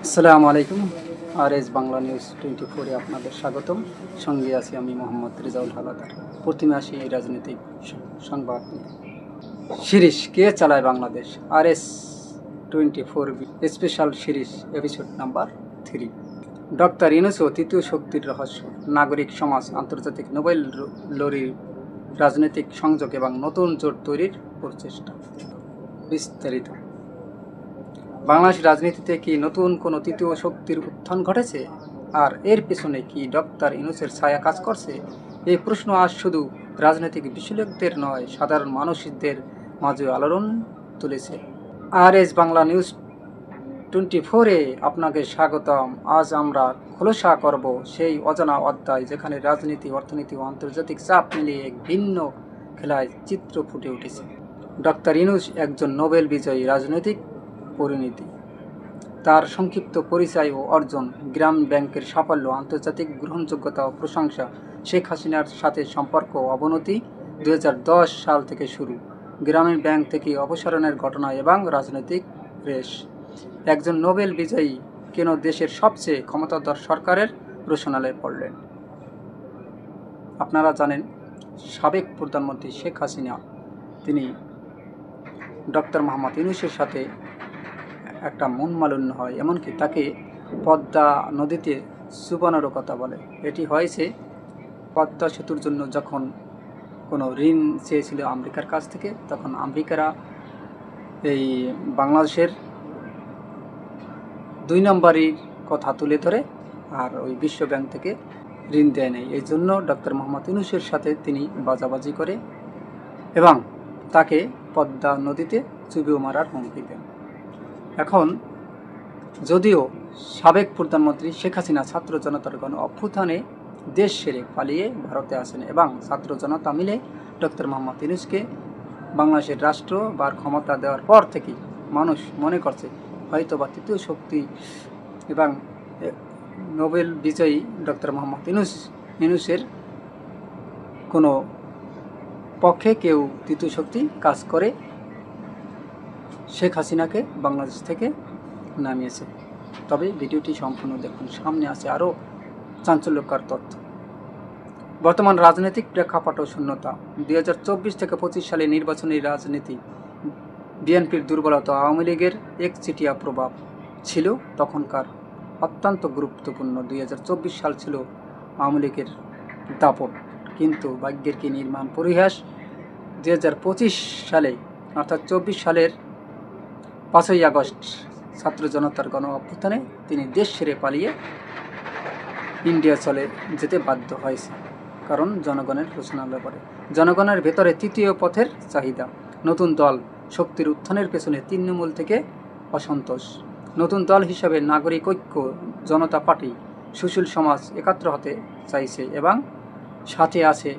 আসসালামু আলাইকুম। R S Bangla news twenty ফোরে আপনাদের স্বাগতম। সঙ্গে আছি আমি মোহাম্মদ রেজাউল হালাদার। প্রথমে আসি এই রাজনৈতিক সংবাদ নিয়ে। সিরিজ কে চালায় Bangladesh? R S twenty four special series episode number three. Doctor ইনুসো তৃতীয় শক্তির রহস্য। নাগরিক সমাজ, আন্তর্জাতিক নোবেল র- লরি, রাজনৈতিক সংযোগ এবং নতুন জোট তৈরির প্রচেষ্টা। বিস্তারিত। বাংলাদেশ রাজনীতিতে কি নতুন কোনো তৃতীয় শক্তির উত্থান ঘটেছে? আর এর পেছনে কি ডক্টর ইনুসের ছায়া কাজ করছে? এই প্রশ্ন আজ শুধু রাজনৈতিক বিশ্লেষকদের নয়, সাধারণ মানুষদের মাঝে আলোড়ন তুলেছে। R S Bangla news twenty ফোরে আপনাকে স্বাগতম। আজ আমরা খোলসা করব সেই অজানা অধ্যায় যেখানে রাজনীতি, অর্থনীতি ও আন্তর্জাতিক চাপ মিলিয়ে এক ভিন্ন খেলায় চিত্র ফুটে উঠেছে। ডক্টর ইনুস একজন নোবেল বিজয়ী রাজনৈতিক পরিণতি। তার সংক্ষিপ্ত পরিচয় ও অর্জন গ্রাম ব্যাংকের সাফল্য, আন্তর্জাতিক গ্রহণযোগ্যতা ও প্রশংসা শেখ হাসিনার সাথে সম্পর্ক অবনতি দুই হাজার দশ সাল থেকে শুরু। গ্রামীণ ব্যাংক থেকে অপসারণের ঘটনা এবং রাজনৈতিক রেশ। একজন নোবেল বিজয়ী কেন দেশের সবচেয়ে ক্ষমতাধর সরকারের রোশনালে পড়লেন। আপনারা জানেন, সাবেক প্রধানমন্ত্রী শেখ হাসিনা, তিনি ডক্টর মোহাম্মদ ইউনুসের সাথে একটা মন মালিন্য হয়, এমনকি তাকে পদ্মা নদীতে চুবানোরও কথা বলে। এটি হয়েছে পদ্মা সেতুর জন্য যখন কোনো ঋণ চেয়েছিল আমেরিকার কাছ থেকে, তখন আমেরিকারা এই বাংলাদেশের দুই নম্বরই কথা তুলে ধরে আর ওই বিশ্ব ব্যাংক থেকে ঋণ দেয় নেই। এই জন্য ডক্টর মোহাম্মদ ইউনুসের সাথে তিনি বাজাবাজি করে এবং তাকে পদ্মা নদীতে চুবিও মারার হুমকি দেন। এখন যদিও সাবেক প্রধানমন্ত্রী শেখ হাসিনা ছাত্র জনতার গণ অভ্যুত্থানে দেশ সেরে পালিয়ে ভারতে আসেন এবং ছাত্র জনতা মিলে ডক্টর মোহাম্মদ ইউনুসকে বাংলাদেশের রাষ্ট্র বা ক্ষমতা দেওয়ার পর থেকেই মানুষ মনে করছে হয়তো বা তৃতীয় শক্তি এবং নোবেল বিজয়ী ডক্টর মোহাম্মদ ইনুস ইনুসের কোনো পক্ষে কেউ তৃতীয় শক্তি কাজ করে শেখ হাসিনাকে বাংলাদেশ থেকে নামিয়েছে। তবে ভিডিওটি সম্পূর্ণ দেখুন। সামনে আছে আরও চাঞ্চল্যকর তথ্য। বর্তমান রাজনৈতিক প্রেক্ষাপট শূন্যতা। দুই হাজার চব্বিশ থেকে পঁচিশ সালে নির্বাচনী রাজনীতি বিএনপির দুর্বলতা আওয়ামী লীগের একচিটিয়া প্রভাব ছিল তখনকার অত্যন্ত গুরুত্বপূর্ণ। দুই হাজার চব্বিশ সাল ছিল আওয়ামী লীগের দাপট। কিন্তু ভাগ্যের কি নির্মাণ পরিহাস? দুই হাজার পঁচিশ সালে, অর্থাৎ চব্বিশ সালের পাঁচই আগস্ট ছাত্র জনতার গণ অভ্যুত্থানে তিনি দেশ ছেড়ে পালিয়ে ইন্ডিয়া চলে যেতে বাধ্য হয়েছে। কারণ জনগণের রচনালয় করে জনগণের ভেতরে তৃতীয় পথের চাহিদা। নতুন দল শক্তির উত্থানের পেছনে তৃণমূল থেকে অসন্তোষ। নতুন দল হিসাবে নাগরিক ঐক্য, জনতা পার্টি, সুশীল সমাজ একাত্র হতে চাইছে এবং সাথে আছে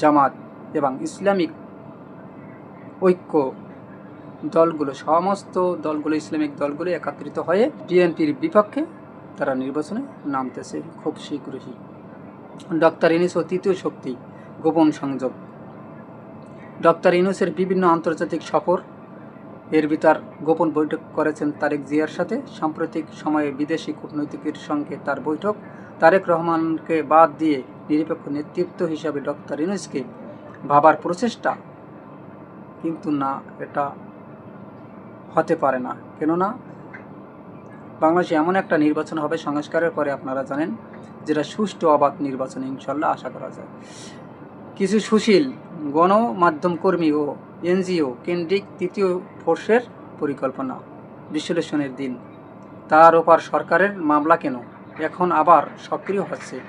জামাত এবং ইসলামিক ঐক্য দলগুলো, সমস্ত দলগুলো, ইসলামিক দলগুলো একত্রিত হয়ে বিএনপির বিপক্ষে তারা নির্বাচনে নামতেছে খুব শীঘ্রই। ডক্টর ইনুস ও তৃতীয় শক্তি, গোপন সংযোগ। ডক্টর ইনুসের বিভিন্ন আন্তর্জাতিক সফর, এর ভিতর গোপন বৈঠক করেছেন তারেক জিয়ার সাথে। সাম্প্রতিক সময়ে বিদেশি কূটনৈতিকের সঙ্গে তার বৈঠক। তারেক রহমানকে বাদ দিয়ে নিরপেক্ষ নেতৃত্ব হিসাবে ডক্টর ইনুসকে ভাবার প্রচেষ্টা কিন্তু না, এটা হতে পারে না। কেননা, বাংলাদেশে এমন একটা নির্বাচন হবে সংস্কারের পরে আপনারা জানেন, যেটা সুষ্ঠু অবাধ নির্বাচন ইনশাল্লাহ আশা করা যায়। কিছু সুশীল গণমাধ্যম কর্মী ও এনজিও কেন্দ্রিক তৃতীয় ফোর্সের পরিকল্পনা, বিশ্লেষণের দিন। তার ওপর সরকারের মামলা কেন? এখন আবার সক্রিয় হচ্ছে।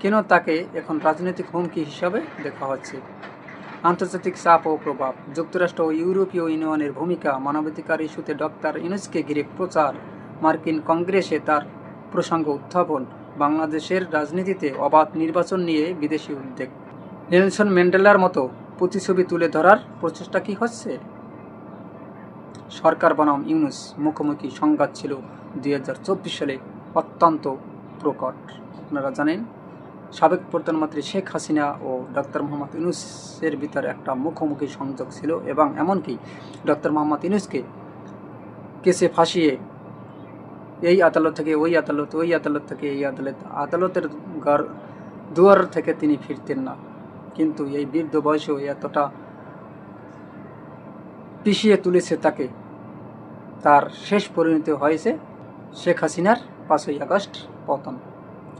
কেন তাকে এখন রাজনৈতিক হুমকি হিসাবে দেখা হচ্ছে? আন্তর্জাতিক চাপ ও প্রভাব। যুক্তরাষ্ট্র ও ইউরোপীয় ইউনিয়নের ভূমিকা মানবাধিকার ইস্যুতে ডক্টর ইনুসকে ঘিরে প্রচার। মার্কিন কংগ্রেসে তার প্রসঙ্গ উত্থাপন। বাংলাদেশের রাজনীতিতে অবাধ নির্বাচন নিয়ে বিদেশি উদ্বেগ। নেলসন ম্যান্ডেলার মতো প্রতিছবি তুলে ধরার প্রচেষ্টা কি হচ্ছে? সরকার বনাম ইউনুস মুখোমুখি সংঘাত ছিল দুই হাজার চব্বিশ সালে অত্যন্ত প্রকট। আপনারা জানেন সাবেক প্রধানমন্ত্রী শেখ হাসিনা ও ডক্টর মোহাম্মদ ইউনুসের ভিতরে একটা মুখোমুখি সংযোগ ছিল এবং এমনকি ডক্টর মোহাম্মদ ইউনুসকে কেসে ফাঁসিয়ে এই আদালত থেকে ওই আদালত ওই আদালত থেকে এই আদালত, আদালতের ঘর, দুয়ার থেকে তিনি ফিরতেন না। কিন্তু এই বৃদ্ধ বয়সেও এতটা পিষিয়ে তুলেছে তাকে, তার শেষ পরিণতি হয়েছে শেখ হাসিনার পাঁচই আগস্ট পতন।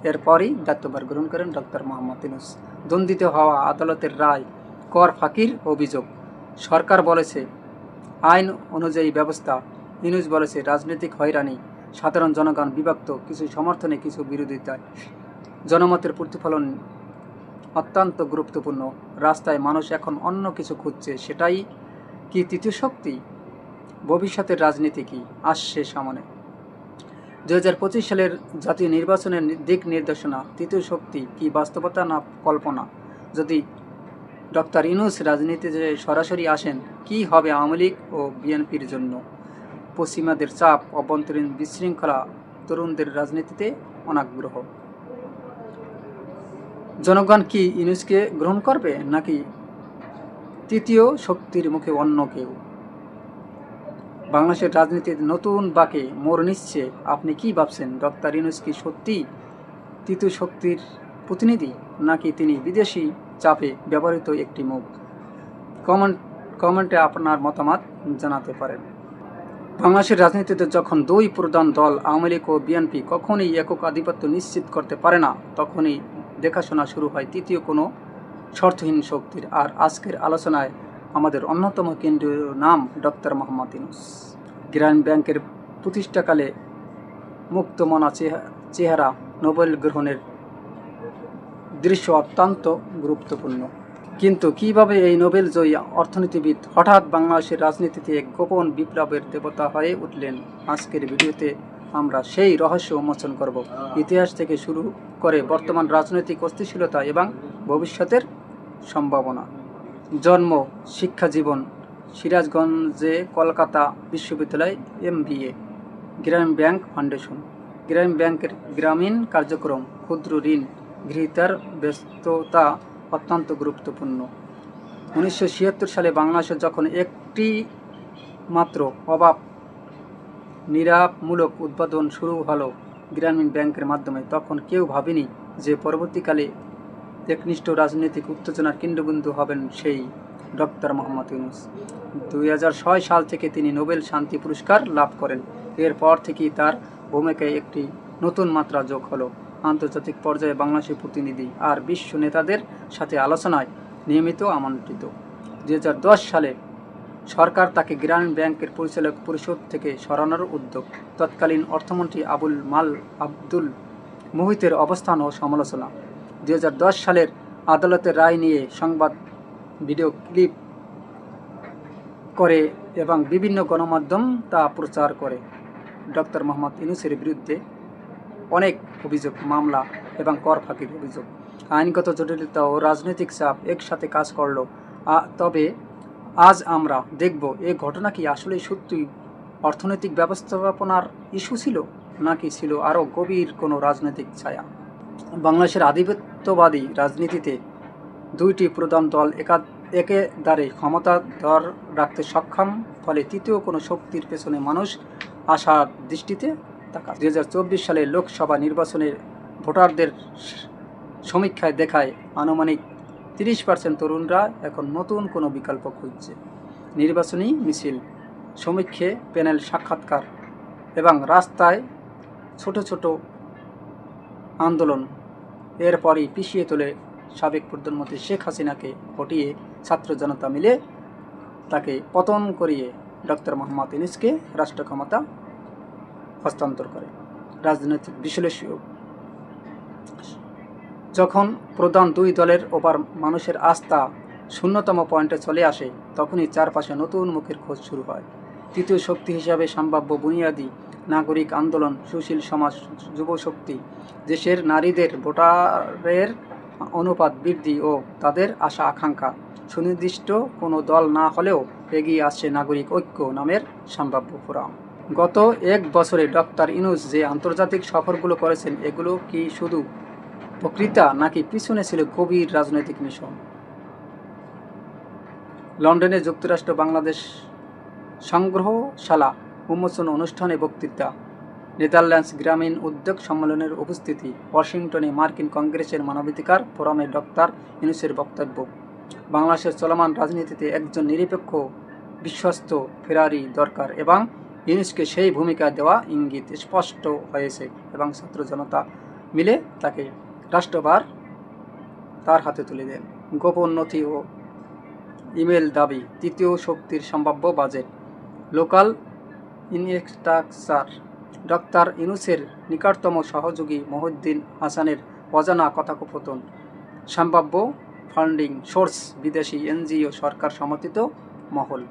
এরপরই দায়িত্বভার গ্রহণ করেন ডক্টর মোহাম্মদ ইউনুস। দ্বন্দ্বিত হওয়া আদালতের রায়, কর ফাঁকির অভিযোগ। সরকার বলেছে, আইন অনুযায়ী ব্যবস্থা। ইউনুস বলেছে, রাজনৈতিক হয়রানি, সাধারণ জনগণ বিভক্ত, কিছু সমর্থনে, কিছু বিরোধিতায় জনমতের প্রতিফলন অত্যন্ত গুরুত্বপূর্ণ। রাস্তায় মানুষ এখন অন্য কিছু খুঁজছে, সেটাই কি তৃতীয় শক্তি? ভবিষ্যতের রাজনীতি কি? আসছে সামনে। দু হাজার পঁচিশ সালের জাতীয় নির্বাচনের দিক নির্দেশনা, তৃতীয় শক্তি কি বাস্তবতা না কল্পনা? যদি ডক্টর ইনুস রাজনীতিতে সরাসরি আসেন, কি হবে আওয়ামী লীগ ও বিএনপির জন্য? পশ্চিমাদের চাপ, অভ্যন্তরীণ বিশৃঙ্খলা, তরুণদের রাজনীতিতে অনাগ্রহ। জনগণ কি ইনুসকে গ্রহণ করবে নাকি তৃতীয় শক্তির মুখে অন্য কেউ? বাংলাদেশের রাজনীতির নতুন বাকে মোড় নিচ্ছে। আপনি কি ভাবছেন? ডক্টর ইউনুস কি সত্যি তৃতীয় শক্তির প্রতিনিধি, নাকি তিনি বিদেশি চাপে ব্যবহৃত একটি মুখ? কমেন্ট, কমেন্টে আপনার মতামত জানাতে পারেন। বাংলাদেশের রাজনীতিতে যখন দুই প্রধান দল, আওয়ামী লীগ ও বিএনপি কখনই একক আধিপত্য নিশ্চিত করতে পারে না, তখনই দেখাশোনা শুরু হয় তৃতীয় কোনো শর্তহীন শক্তির। আর আজকের আলোচনায় আমাদের অন্যতম কেন্দ্রীয় নাম ডক্টর মোহাম্মদ ইউনুস। গ্রামীণ ব্যাংকের প্রতিষ্ঠাকালে মুক্তমনা চেহা- চেহারা নোবেল গ্রহণের দৃশ্য অত্যন্ত গুরুত্বপূর্ণ। কিন্তু কীভাবে এই নোবেল জয়ী অর্থনীতিবিদ হঠাৎ বাংলাদেশের রাজনীতিতে এক গোপন বিপ্লবের দেবতা হয়ে উঠলেন? আজকের ভিডিওতে আমরা সেই রহস্য উন্মোচন করব। ইতিহাস থেকে শুরু করে বর্তমান রাজনৈতিক অস্থিতিশীলতা এবং ভবিষ্যতের সম্ভাবনা। জন্ম, শিক্ষা জীবন, সিরাজগঞ্জে কলকাতা বিশ্ববিদ্যালয় এম বি এ গ্রামীণ ব্যাংক ফাউন্ডেশন। গ্রামীণ ব্যাংকের গ্রামীণ কার্যক্রম, ক্ষুদ্র ঋণ, গৃহীতার ব্যস্ততা অত্যন্ত গুরুত্বপূর্ণ। উনিশশো ছিয়াত্তর সালে বাংলাদেশে যখন একটি মাত্র অভাব নিরাপমূলক উৎপাদন শুরু হলো গ্রামীণ ব্যাংকের মাধ্যমে, তখন কেউ ভাবেনি যে পরবর্তীকালে একনিষ্ঠ রাজনৈতিক উত্তেজনার কেন্দ্রবিন্দু হবেন সেই ডক্টর মোহাম্মদ ইউনুস। দুই হাজার ছয় সাল থেকে তিনি নোবেল শান্তি পুরস্কার লাভ করেন। এরপর থেকেই তার ভূমিকায় একটি নতুন মাত্রা যোগ হলো। আন্তর্জাতিক পর্যায়ে বাংলাদেশের প্রতিনিধি আর বিশ্ব নেতাদের সাথে আলোচনায় নিয়মিত আমন্ত্রিত। দুই হাজার দশ সালে সরকার তাকে গ্রামীণ ব্যাংকের পরিচালক পরিষদ থেকে সরানোর উদ্যোগ। তৎকালীন অর্থমন্ত্রী আবুল মাল আব্দুল মোহিতের অবস্থান ও সমালোচনা। দুই হাজার দশ সালের আদালতের রায় নিয়ে সংবাদ, ভিডিও ক্লিপ করে এবং বিভিন্ন গণমাধ্যম তা প্রচার করে। ডক্টর মোহাম্মদ ইউনুসের বিরুদ্ধে অনেক অভিযোগ, মামলা এবং কর ফাঁকির অভিযোগ। আইনগত জটিলতা ও রাজনৈতিক চাপ একসাথে কাজ করল। তবে আজ আমরা দেখব এই ঘটনা কি আসলে সত্যি অর্থনৈতিক ব্যবস্থাপনার ইস্যু ছিল, নাকি ছিল আরও গভীর কোনো রাজনৈতিক ছায়া? বাংলাদেশের আধিপত্যবাদী রাজনীতিতে দুইটি প্রধান দল একা, একে দ্বারে ক্ষমতা ধর রাখতে সক্ষম, ফলে তৃতীয় কোনো শক্তির পেছনে মানুষ আশার দৃষ্টিতে তাকা দুই হাজার চব্বিশ সালে লোকসভা নির্বাচনের ভোটারদের সমীক্ষায় দেখায় আনুমানিক তিরিশ পার্সেন্ট তরুণরা এখন নতুন কোনো বিকল্প খুঁজছে। নির্বাচনী মিছিল, সমীক্ষে প্যানেল সাক্ষাৎকার এবং রাস্তায় ছোট ছোট আন্দোলন এরপরই পিছিয়ে তোলে সাবেক প্রধানমন্ত্রী শেখ হাসিনাকে হটিয়ে ছাত্র জনতা মিলে তাকে পতন করিয়ে ডক্টর মোহাম্মদ ইউনুসকে রাষ্ট্র ক্ষমতা হস্তান্তর করে। রাজনৈতিক বিশ্লেষক যখন প্রধান দুই দলের ওপর মানুষের আস্থা শূন্যতম পয়েন্টে চলে আসে, তখনই চারপাশে নতুন মুখের খোঁজ শুরু হয়। তৃতীয় শক্তি হিসাবে সম্ভাব্য বুনিয়াদী নাগরিক আন্দোলন, সুশীল সমাজ যুবশক্তি দেশের নারীদের ভোটারের অনুপাত বৃদ্ধি ও তাদের আশা আকাঙ্ক্ষা। সুনির্দিষ্ট কোনো দল না হলেও এগিয়ে আসছে নাগরিক ঐক্য নামের সম্ভাব্য ফোরাম। গত এক বছরে ডক্টর ইনুস যে আন্তর্জাতিক সফরগুলো করেছেন, এগুলো কি শুধু বক্তৃতা নাকি পিছনে ছিল গভীর রাজনৈতিক মিশন? লন্ডনে যুক্তরাষ্ট্র বাংলাদেশ সংগ্রহশালা উন্মোচন অনুষ্ঠানে বক্তৃতা। নেদারল্যান্ডস গ্রামীণ উদ্যোগ সম্মেলনের উপস্থিতি, ওয়াশিংটনে মার্কিন কংগ্রেসের মানবাধিকার ফোরামে ডক্টর ইউনুসের বক্তব্য। বাংলাদেশের চলমান রাজনীতিতে একজন নিরপেক্ষ, বিশ্বস্ত ফেরারি দরকার এবং ইউনুসকে সেই ভূমিকা দেওয়া ইঙ্গিত স্পষ্ট হয়েছে এবং ছাত্র জনতা মিলে তাকে রাষ্ট্রভার তার হাতে তুলে দেন। গোপন নথি ও ইমেল দাবি, তৃতীয় শক্তির সম্ভাব্য বাজেট। লোকাল ইনস্ট্রাকচার ডক্টর ইনুসের নিকটতম সহযোগী মহিউদ্দিন হাসানের অজানা কথাকথন সম্ভাব্য ফান্ডিং সোর্স বিদেশি এনজিও সরকার সমর্থিত মহল।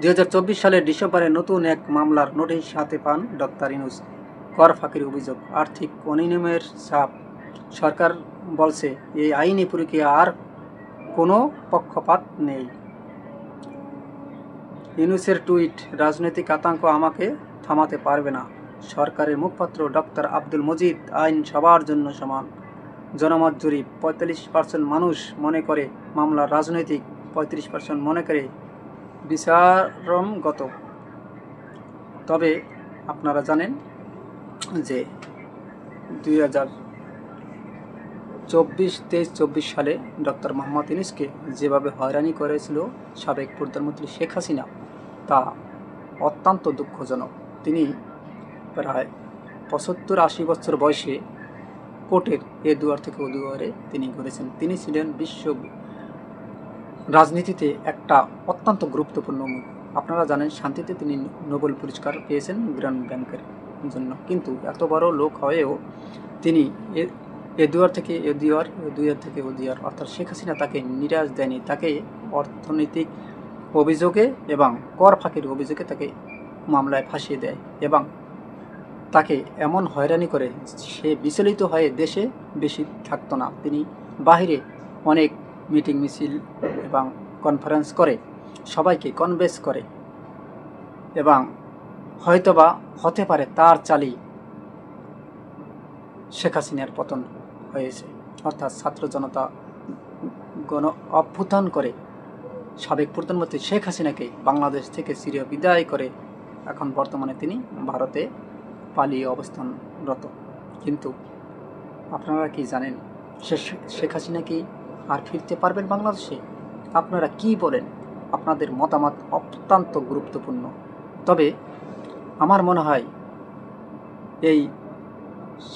দু হাজার চব্বিশ সালের ডিসেম্বরে নতুন এক মামলার নোটিশ হাতে পান ডক্টর ইনুস কর ফাঁকির অভিযোগ, আর্থিক অনিয়মের চাপ সরকার বলছে, এই আইনি প্রক্রিয়া আর কোনো পক্ষপাত নেই। ইউনুসের টুইট, রাজনৈতিক আতঙ্ক আমাকে থামাতে পারবে না। সরকারের মুখপাত্র ডক্টর আব্দুল মজিদ, আইন সবার জন্য সমান। জনমত জরিপ পঁয়তাল্লিশ পার্সেন্ট মানুষ মনে করে মামলা রাজনৈতিক, পঁয়ত্রিশ পার্সেন্ট মনে করে বিচারণগত তবে আপনারা জানেন যে দুই হাজার চব্বিশ, তেইশ, চব্বিশ সালে ডক্টর মোহাম্মদ ইউনুসকে যেভাবে হয়রানি করেছিল সাবেক প্রধানমন্ত্রী শেখ হাসিনা তা অত্যন্ত দুঃখজনক। তিনি প্রায় পঁচাত্তর আশি বছর বয়সে কোর্টের এ দুয়ার থেকে ও দুয়ারে তিনি ঘুরেছেন তিনি ছিলেন বিশ্ব রাজনীতিতে একটা অত্যন্ত গুরুত্বপূর্ণ মুখ। আপনারা জানেন, শান্তিতে তিনি নোবেল পুরস্কার পেয়েছেন গ্রান্ড ব্যাংকের জন্য। কিন্তু এত বড় লোক হয়েও তিনি এ- এ দুয়ার থেকে এ দুয়ার দুয়ার থেকে ও দুয়ার, অর্থাৎ শেখ হাসিনা তাকে নিরাশ দেয়নি। তাকে অর্থনৈতিক অভিযোগে এবং কর ফাঁকির অভিযোগে তাকে মামলায় ফাঁসিয়ে দেয় এবং তাকে এমন হয়রানি করে সে বিচলিত হয়ে দেশে বেশি থাকতো না। তিনি বাহিরে অনেক মিটিং মিছিল এবং কনফারেন্স করে, সবাইকে কনভেন্স করে এবং হয়তোবা হতে পারে তার চালি শেখ হাসিনার পতন হয়েছে। অর্থাৎ ছাত্র জনতা গণ অভ্যুত্থান করে সাবেক প্রধানমন্ত্রী শেখ হাসিনাকে বাংলাদেশ থেকে সিরিয়া বিদায় করে এখন বর্তমানে তিনি ভারতে পালিয়ে অবস্থানরত। কিন্তু আপনারা কি জানেন, শেখ হাসিনা কি আর ফিরতে পারবেন বাংলাদেশে? আপনারা কি বলেন? আপনাদের মতামত অত্যন্ত গুরুত্বপূর্ণ। তবে আমার মনে হয়, এই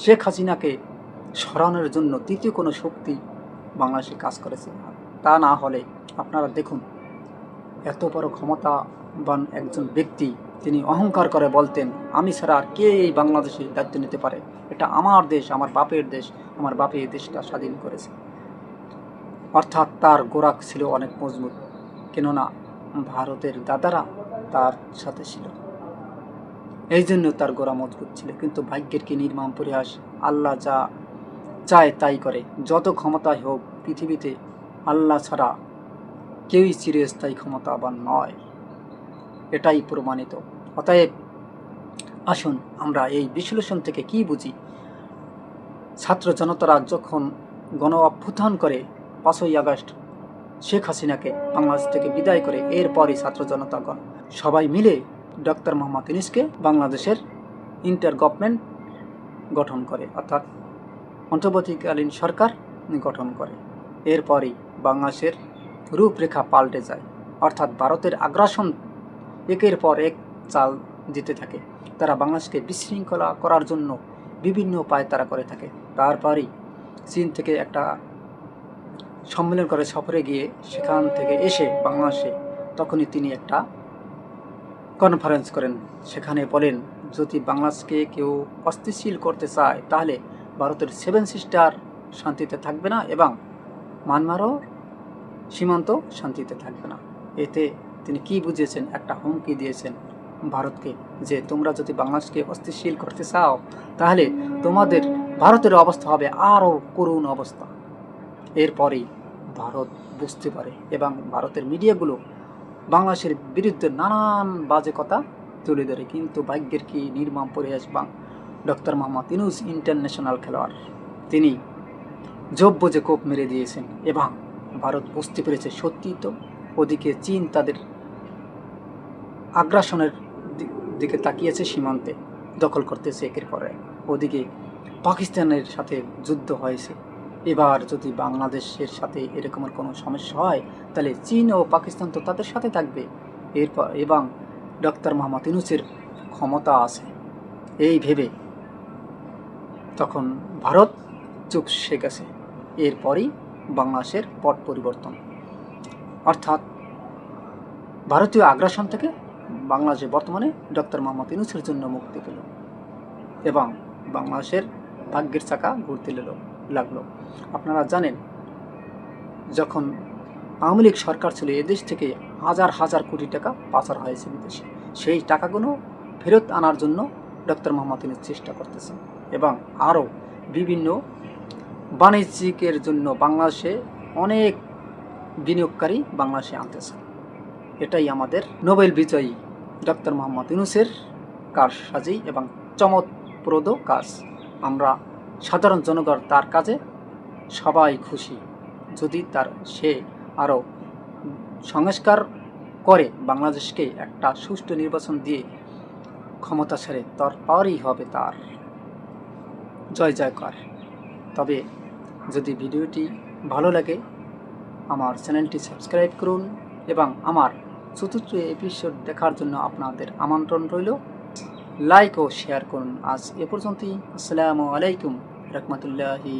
শেখ হাসিনাকে সরানোর জন্য তৃতীয় কোনো শক্তি বাংলাদেশে কাজ করেছে তা না হলে আপনারা দেখুন, এত বড় ক্ষমতাবান একজন ব্যক্তি, তিনি অহংকার করে বলতেন, আমি ছাড়া আর কে এই বাংলাদেশে দায়িত্ব নিতে পারে? এটা আমার দেশ, আমার বাপের দেশ, আমার বাপে এই দেশটা স্বাধীন করেছে। অর্থাৎ তার গোরাক ছিল অনেক মজবুত, কেননা ভারতের দাদারা তার সাথে ছিল। এই জন্য তার গোড়া মজবুত ছিল, কিন্তু ভাগ্যের কি নির্মম পরিহাস, আল্লাহ যা চায় তাই করে। যত ক্ষমতাই হোক, পৃথিবীতে আল্লাহ ছাড়া কেউই চিরস্থায়ী ক্ষমতাবান নয়। এটাই প্রমাণিত। অতএব আসুন আমরা এই বিশ্লেষণ থেকে কি বুঝি? ছাত্র জনতারা যখন গণ অভ্যুত্থান করে, পাঁচই আগস্ট শেখ হাসিনাকে বাংলাদেশ থেকে বিদায় করে, এরপরই ছাত্র জনতাগণ সবাই মিলে ডক্টর মোহাম্মদ ইনিসকে বাংলাদেশের ইন্টার গভর্নমেন্ট গঠন করে, অর্থাৎ অন্তর্বর্তীকালীন সরকার গঠন করে। এরপরই বাংলাদেশের রূপরেখা পাল্টে যায়। অর্থাৎ ভারতের আগ্রাসন একের পর এক চাল দিতে থাকে। তারা বাংলাদেশকে বিশৃঙ্খলা করার জন্য বিভিন্ন উপায় তারা করে থাকে। তারপরই চীন থেকে একটা সম্মেলন করে সফরে গিয়ে সেখান থেকে এসে বাংলাদেশে তখনই তিনি একটা কনফারেন্স করেন। সেখানে বলেন, যদি বাংলাদেশকে কেউ অস্থিতিশীল করতে চায়, তাহলে ভারতের সেভেন সিস্টার শান্তিতে থাকবে না এবং মানমারও সীমান্ত শান্তিতে থাকবে না। এতে তিনি কি বুঝিয়েছেন? একটা হুমকি দিয়েছেন ভারতকে যে তোমরা যদি বাংলাদেশকে অস্থিতিশীল করতে চাও, তাহলে তোমাদের ভারতের অবস্থা হবে আরও করুণ অবস্থা। এরপরেই ভারত বুঝতে পারে এবং ভারতের মিডিয়াগুলো বাংলাদেশের বিরুদ্ধে নানান বাজে কথা তুলে ধরে। কিন্তু ভাগ্যের কি নির্মম পরিহাস বাং ডক্টর মোহাম্মদ ইনুস ইন্টারন্যাশনাল খেলোয়াড়? তিনি যোগ্য যে কোপ মেরে দিয়েছেন, এবং ভারত বুঝতে পেরেছে সত্যি তো ওদিকে চীন তাদের আগ্রাসনের দিকে তাকিয়েছে সীমান্তে, দখল করতেছে একের পর ওদিকে পাকিস্তানের সাথে যুদ্ধ হয়েছে। এবার যদি বাংলাদেশের সাথে এরকমের কোনো সমস্যা হয়, তাহলে চীন ও পাকিস্তান তো তাদের সাথে থাকবে। এরপর, এবং ডক্টর মোহাম্মদ ইউনুসের ক্ষমতা আছে। এই ভেবে তখন ভারত চুপ সে গেছে। এরপরই বাংলাদেশের পট পরিবর্তন। অর্থাৎ ভারতীয় আগ্রাসন থেকে বাংলাদেশে বর্তমানে ডক্টর মোহাম্মদ ইউনুসের জন্য মুক্তি পেল এবং বাংলাদেশের ভাগ্যের চাকা ঘুরতে লেলো, লাগল। আপনারা জানেন, যখন আওয়ামী লীগ সরকার ছিল এদেশ থেকে হাজার হাজার কোটি টাকা পাচার হয়েছে বিদেশে। সেই টাকাগুলো ফেরত আনার জন্য ডক্টর মোহাম্মদ চেষ্টা করতেছেন এবং আরও বিভিন্ন বাণিজ্যিকের জন্য বাংলাদেশে অনেক বিনিয়োগকারী বাংলাদেশে আনতেছে। এটাই আমাদের নোবেল বিজয়ী ডক্টর মোহাম্মদ ইউনুসের কারসাজি এবং চমৎপ্রদ কাজ। আমরা সাধারণ জনগণ তার কাজে সবাই খুশি। যদি তার সে আরও সংস্কার করে বাংলাদেশকে একটা সুষ্ঠু নির্বাচন দিয়ে ক্ষমতা ছেড়ে, তর পাওয়ারই হবে তার। জয় জয়কার। তবে যদি ভিডিওটি ভালো লাগে, আমার চ্যানেলটি সাবস্ক্রাইব করুন এবং আমার চতুর্থ এপিসোড দেখার জন্য আপনাদের আমন্ত্রণ রইল। লাইক ও শেয়ার করুন। আজ এ পর্যন্তই। আসসালামু আলাইকুম। রহমতুল্লাহি